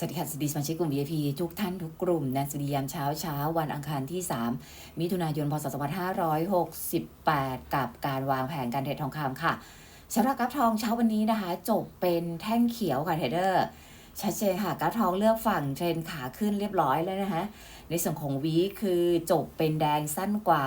สวัสดีค่ะสวัสดีสมาชิกกลุ่ม VIP ทุกท่านทุกกลุ่มนะสวัสดียามเช้าเช้าวันอังคารที่ 3 มิถุนายน พศ 2568 กับการวางแผนการเทรดทองคำค่ะสำหรับกราฟทองเช้าวันนี้นะคะ จบเป็นแท่งเขียวค่ะเทรดเดอร์ ชัดเจนค่ะกราฟทองเลือกฝั่งเทรนขาขึ้นเรียบร้อยแล้วนะคะในส่วนของวีคือจบเป็นแดงสั้นกว่า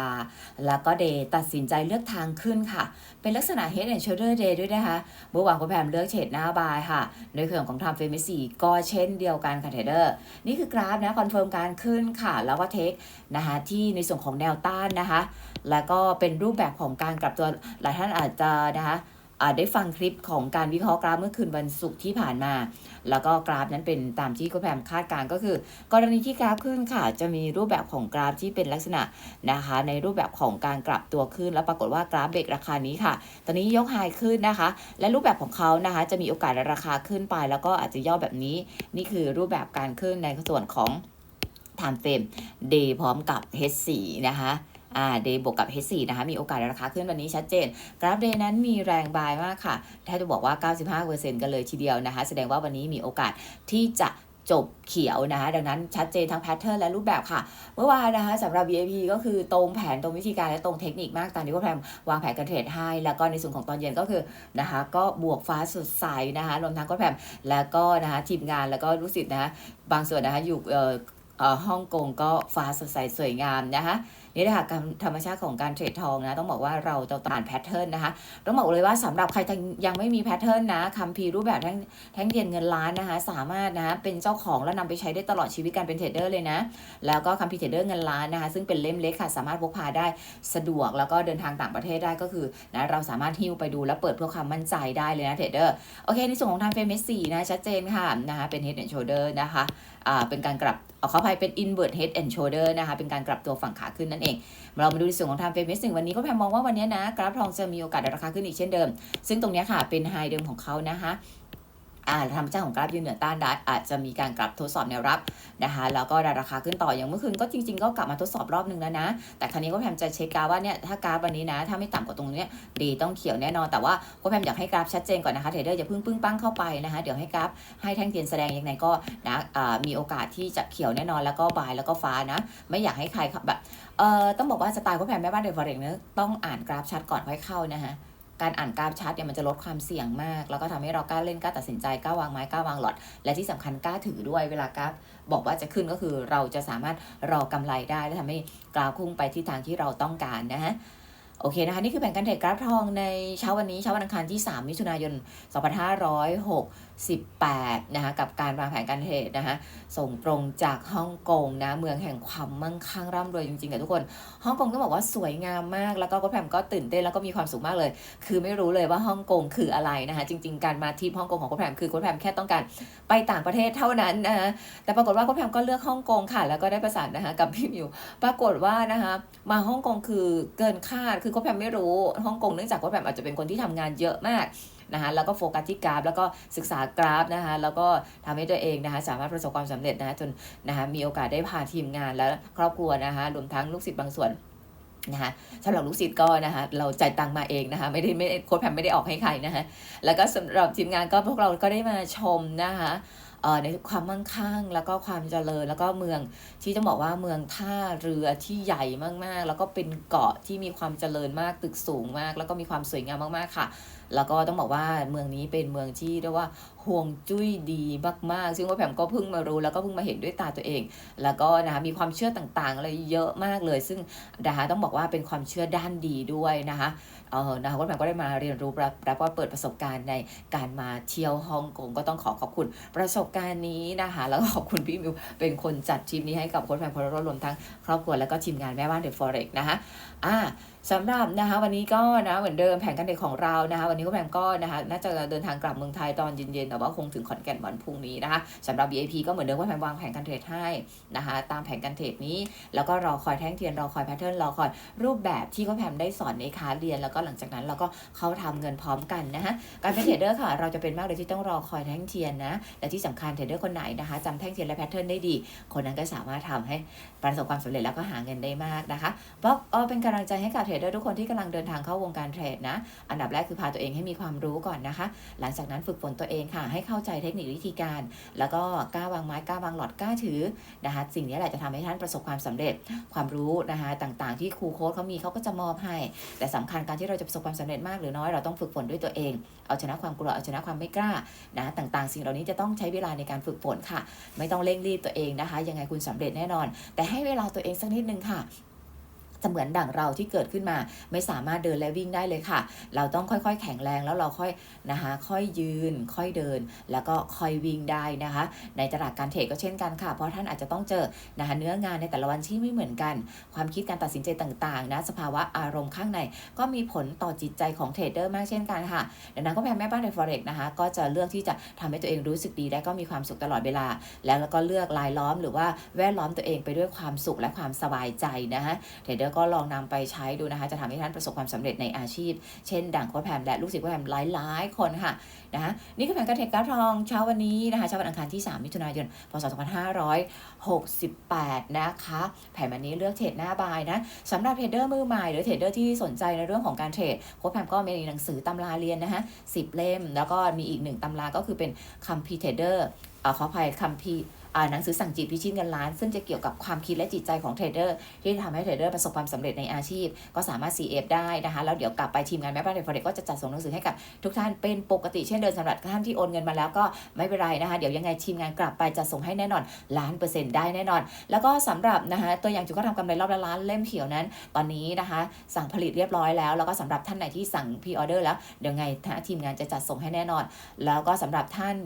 แล้วก็เดย์ตัดสินใจเลือกทางขึ้นค่ะ เป็นลักษณะ Head and Shoulder Day ด้วยนะคะเมื่อวานคุณแพมเลือกเฉดหน้าบายค่ะในเรื่องของทำเฟรมสี่ก็เช่นเดียวกันค่ะเทรดเดอร์นี่คือกราฟนะคอนเฟิร์มการขึ้นค่ะ แล้วก็เทคนะคะที่ในส่วนของแนวต้านนะคะ แล้วก็เป็นรูปแบบของการกลับตัวหลายท่านอาจจะนะคะ ได้ฟังคลิปของการวิเคราะห์กราฟเมื่อคืนวันศุกร์ที่ผ่านมา แล้วก็กราฟนั้นเป็นตามที่คุณแพมคาดการก็คือ กรณีที่กราฟขึ้นค่ะ จะมีรูปแบบของกราฟที่เป็นลักษณะนะคะ ในรูปแบบของการกลับตัวขึ้น แล้วปรากฏว่ากราฟเบรกราคานี้ค่ะ ตอนนี้ยกไฮขึ้นนะคะ และรูปแบบของเขานะคะ จะมีโอกาสราคาขึ้นไป แล้วก็อาจจะย่อแบบนี้ นี่คือรูปแบบการขึ้นในส่วนของ time frame day พร้อมกับ H4 นะคะ อ่า day บวกกับ H4 นะคะมีโอกาสราคาขึ้นวันนี้ชัดเจน กราฟ day นั้นมีแรงบายมากค่ะถ้าจะบอกว่า 95%กันเลยทีเดียวนะคะ แสดงว่าวันนี้มีโอกาสที่จะจบเขียวนะคะ ดังนั้นชัดเจนทั้งแพทเทิร์นและรูปแบบค่ะ เมื่อวานนะคะสำหรับ VIP ก็คือตรงแผนตรงวิธีการและตรงเทคนิคมากตามที่ว่าแพมวางแผนการเทรดให้ แล้วก็ในส่วนของตอนเย็นก็คือนะคะ ก็บวกฟ้าสดใสนะคะรวมทั้งก็แพมแล้วก็นะคะทีมงานแล้วก็รู้สิทธิ์นะคะบางส่วนนะคะอยู่เอ่อเอ่อฮ่องกงก็ฟ้าสดใสสวยงามนะคะ นี่แหละค่ะธรรมชาติของการเทรดทองนะต้องบอกว่าเราจะอ่านแพทเทิร์นนะคะต้องบอกเลยว่าสำหรับใครยังไม่มีแพทเทิร์นนะคัมภีร์รูปแบบแท่งแท่งเทียนเงินล้านนะคะสามารถนะเป็นเจ้าของแล้วนำไปใช้ได้ตลอดชีวิตการเป็นเทรดเดอร์เลยนะแล้วก็คัมภีร์เทรดเดอร์เงินล้านนะคะซึ่งเป็นเล่มเล็กค่ะสามารถพกพาได้สะดวกแล้วก็เดินทางต่างประเทศได้ก็คือนะเราสามารถหิ้วไปดูแล้วเปิดเพื่อความมั่นใจได้เลยนะเทรดเดอร์โอเคในส่วนของทางเฟรมสี่นะชัดเจนค่ะนะคะเป็น head and shoulder นะคะอ่าเป็นการกลับเอาเข้าไปเป็น invert head and shoulder นะคะเป็นการกลับตัวฝั่งขาขึ้นนั่นเอง เรามาดูในส่วนของทางเฟมิสหนึ่งวันนี้ก็แพมมองว่าวันนี้นะกราฟทองจะมีโอกาสราคาขึ้นอีกเช่นเดิม ซึ่งตรงนี้ค่ะเป็นไฮเดิมของเขานะคะ อ่าธรรมชาติของกราฟยืนเหนือต้านดัชอาจจะมีการกลับทดสอบแนวรับนะคะแล้วก็ดันราคาขึ้นต่ออย่างเมื่อคืนก็จริง ๆ ก็กลับมาทดสอบรอบนึงแล้วนะ แต่ครั้นี้ก็แพมจะเช็คกราฟว่าเนี่ยถ้ากราฟวันนี้นะ ถ้าไม่ต่ำกว่าตรงนี้ดีต้องเขียวแน่นอนแต่ว่าก็แพมอยากให้กราฟชัดเจนก่อนนะคะเทรดเดอร์อย่าพิ่งปึ้งปั้งเข้าไปนะคะเดี๋ยวให้กราฟให้แท่งเทียนแสดงยังไงก็นะมีโอกาสที่จะเขียวแน่นอนแล้วก็บายแล้วก็ฟ้านะ ไม่อยากให้ใครแบบเอ่อต้องบอกว่าสไตล์ก็แพมแม่บ้านเดฟเฟอเรนเนอต้องอ่านกราฟชัดก่อนค่อยเข้านะคะ การอ่านกราฟชัดเนี่ยมันจะลดความเสี่ยงมาก แล้วก็ทำให้เรากล้าเล่นกล้าตัดสินใจกล้าวางไม้กล้าวางหลอด และที่สำคัญกล้าถือด้วยเวลากราฟบอกว่าจะขึ้นก็คือเราจะสามารถรอกำไรได้และทำให้กราฟพุ่งไปที่ทางที่เราต้องการนะฮะโอเคนะคะ นี่คือแผนการเทรดกราฟทองในเช้าวันนี้เช้าวันอังคารที่ 3 มิถุนายน 2568นะคะกับการวางแผนการเทรดนะคะส่งตรงจากฮ่องกงนะเมืองแห่งความมั่งคั่งร่ำรวยจริงๆกับทุกคนฮ่องกงต้องบอกว่าสวยงามมาก แล้วก็กแพมก็ตื่นเต้นแล้วก็มีความสุขมากเลย คือไม่รู้เลยว่าฮ่องกงคืออะไรนะคะจริง ๆ การมาที่ฮ่องกงของโค้ชแพมคือโค้ชแพมแค่ต้องการไปต่างประเทศเท่านั้นนะคะแต่ปรากฏว่าโค้ชแพมก็เลือกฮ่องกงค่ะ แล้วก็ได้ประสานนะคะกับพี่มิวปรากฏว่านะคะมาฮ่องกงคือเกินคาดคือโค้ชแพมไม่รู้ฮ่องกงเนื่องจากโค้ชแพมอาจจะเป็นคนที่ทำงานเยอะมาก นะคะแล้วก็โฟกัสที่กราฟ แล้วก็ศึกษากราฟนะคะแล้วก็ทำให้ตัวเองนะคะสามารถประสบความสำเร็จนะคะจนนะคะมีโอกาสได้พาทีมงานและครอบครัวนะคะรวมทั้งลูกศิษย์บางส่วนนะคะสำหรับลูกศิษย์ก็นะคะเราจ่ายตังมาเองนะคะไม่ได้ไม่โค้ดแพมไม่ได้ออกให้ใครนะคะแล้วก็สำหรับทีมงานก็พวกเราก็ได้มาชมนะคะ ในความมั่งคั่ง แล้วก็ความเจริญ แล้วก็เมืองที่จะบอกว่าเมืองท่าเรือที่ใหญ่มากๆ แล้วก็เป็นเกาะที่มีความเจริญมากตึกสูงมาก แล้วก็มีความสวยงามมากๆค่ะ แล้วก็ต้องบอกว่าเมืองนี้เป็นเมืองที่เรียกว่าห่วงจุ้ยดีมากๆ ซึ่งว่าแผมก็เพิ่งมารู้แล้วก็เพิ่งมาเห็นด้วยตาตัวเอง แล้วก็นะคะมีความเชื่อต่างๆอะไรเยอะมากเลย ซึ่งนะคะต้องบอกว่าเป็นความเชื่อด้านดีด้วยนะคะเออนะคะว่าแผมก็ได้มาเรียนรู้รับว่าเปิดประสบการณ์ในการมาเที่ยวฮ่องกงก็ต้องขอขอบคุณประสบการณ์นี้นะคะแล้วก็ขอบคุณพี่มิวเป็นคนจัดทริปนี้ให้กับโค้ชแพมพลรวมทั้งครอบครัวแล้วก็ทีมงานแม่บ้านเดอะฟอเร็กนะคะอ่าสำหรับนะคะวันนี้ก็นะเหมือนเดิมแผนการเด็กของเรานะคะ วันนี้ก็แพมก็นะคะน่าจะเดินทางกลับเมืองไทยตอนเย็นๆแต่ว่าคงถึงขอนแก่นวันพรุ่งนี้นะคะสำหรับ VIP ก็เหมือนเดิมว่าแพมวางแผนการเทรดให้นะคะตามแผนการเทรดนี้ แล้วก็รอคอยแท่งเทียนรอคอยแพทเทิร์นรอคอยรูปแบบที่ก็แพมได้สอนในคาสเรียน แล้วก็หลังจากนั้นเราก็เข้าทำเงินพร้อมกันนะคะการเป็นเทรดเดอร์ค่ะ เราจะเป็นมากเลยที่ต้องรอคอยแท่งเทียนนะและที่สำคัญเทรดเดอร์คนไหนนะคะจำแท่งเทียนและแพทเทิร์นได้ดี คนนั้นก็สามารถทำให้ประสบความสำเร็จแล้วก็หาเงินได้มากนะคะเพราะเออเป็นกำลังใจให้กับรดเดอร์ทุกคนที่กำลังเดินทางเข้าวงการเทรดนะ อันดับแรกคือพาตัวเองให้มีความรู้ก่อนนะคะ หลังจากนั้นฝึกฝนตัวเองค่ะ ให้เข้าใจเทคนิควิธีการ แล้วก็กล้าวางไม้กล้าวางหลอดกล้าถือนะคะสิ่งนี้แหละจะทำให้ท่านประสบความสำเร็จ ความรู้นะคะต่างๆ ที่ครูโค้ชเขามีเขาก็จะมอบให้ แต่สำคัญการที่เราจะประสบความสำเร็จมากหรือน้อยเราต้องฝึกฝนด้วยตัวเอง เอาชนะความกลัวเอาชนะความไม่กล้านะต่างๆ สิ่งเหล่านี้จะต้องใช้เวลาในการฝึกฝนค่ะ ไม่ต้องเร่งรีบตัวเองนะคะ ยังไงคุณสำเร็จแน่นอน แต่ให้เวลาตัวเองสักนิดนึงค่ะ จะเหมือนดั่งเราที่เกิดขึ้นมา ไม่สามารถเดินและวิ่งได้เลยค่ะ เราต้องค่อยๆ แข็งแรงแล้วเราค่อยนะคะค่อยยืน ค่อยเดิน แล้วก็ค่อยวิ่งได้นะคะ ในตลาดการเทรดก็เช่นกันค่ะ เพราะท่านอาจจะต้องเจอนะคะเนื้องานในแต่ละวันที่ไม่เหมือนกัน ความคิดการตัดสินใจต่างๆนะสภาวะอารมณ์ข้างใน ก็มีผลต่อจิตใจของเทรดเดอร์มากเช่นกันค่ะดังนั้นก็แพแม่บ้านใน forex นะคะก็จะเลือกที่จะทำให้ตัวเองรู้สึกดีและก็มีความสุขตลอดเวลา แล้วก็เลือกรายล้อมหรือว่าแวดล้อมตัวเองไปด้วยความสุขและความสบายใจนะคะเทรดเดอร์ก็ลองนำไปใช้ดูนะคะ จะทำให้ท่านประสบความสำเร็จในอาชีพ เช่นดังโค้ชแพมและลูกศิษย์โค้ชแพมหลายๆ คนค่ะนะคะนี่คือแผนการเทรดกราฟทองเช้าวันนี้นะคะเช้าวันอังคารที่ 3 มิถุนายน พศ 2568 นะคะ แผนวันนี้เลือกเทรดหน้าบายนะสำหรับเทรดเดอร์มือใหม่หรือเทรดเดอร์ที่สนใจในเรื่องของการเทรดโค้ชแพมก็มีหนังสือตำราเรียนนะคะ10เล่ม แล้วก็มีอีกหนึ่งตำราก็คือเป็นคัมพีเทรดเดอร์ขออภัยคัมพี หนังสือสั่งจิตพิชิตเงินล้าน ซึ่งจะเกี่ยวกับความคิดและจิตใจของเทรดเดอร์ที่ทำให้เทรดเดอร์ประสบความสำเร็จในอาชีพ ก็สามารถ CF ได้นะคะแล้วเดี๋ยวกลับไปทีมงานแม่บ้านเดฟอเรก็จะจัดส่งหนังสือให้กับทุกท่านเป็นปกติเช่นเดิมสำหรับท่านที่โอนเงินมาแล้วก็ไม่เป็นไรนะคะเดี๋ยวยังไงทีมงานกลับไปจะส่งให้แน่นอนล้านเปอร์เซ็นต์ได้แน่นอน แล้วก็สำหรับนะคะตัวอย่างจุก็ทำกำไรรอบละล้านเล่มเขียวนั้น ตอนนี้นะคะ สั่งผลิตเรียบร้อยแล้ว แล้วก็สำหรับท่านไหนที่สั่งพรีออเดอร์แล้วเดี๋ยวไงทีมงานจะจัดส่งให้แน่นอน แล้วก็สำหรับท่าน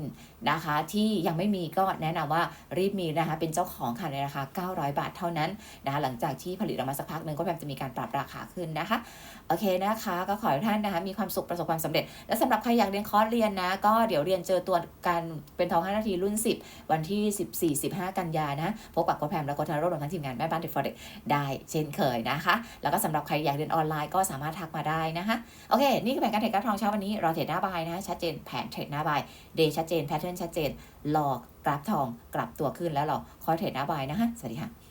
นะคะที่ยังไม่มีก็แนะนำว่ารีบมีนะคะเป็นเจ้าของค่ะในราคา 900 บาทเท่านั้นนะคะหลังจากที่ผลิตออกมาสักพักหนึ่งก็แบบจะมีการปรับราคาขึ้นนะคะโอเคนะคะ ก็ขอให้ท่านนะคะมีความสุขประสบความสำเร็จ และสำหรับใครอยากเรียนคอร์สเรียนนะก็เดี๋ยวเรียนเจอตัวการเป็นทอง5นาทีรุ่น 10 วันที่ 14 15 กันยานะพบกับโค้ชแพมและโค้ชทาโร่รวมทั้งทีมงานแม่บ้านเด็กฟอเด็กได้เช่นเคยนะคะ แล้วก็สำหรับใครอยากเรียนออนไลน์ก็สามารถทักมาได้นะคะโอเค นี่คือแผนการเทรดกราฟทองเช้าวันนี้รอเทรดหน้าบายนะชัดเจนแผนเทรดหน้าบายเดย์ชัดเจนแพทเทิร์นชัดเจน รอกราฟทองกลับตัวขึ้นแล้วเราคอยเทรดหน้าบายนะคะสวัสดีค่ะ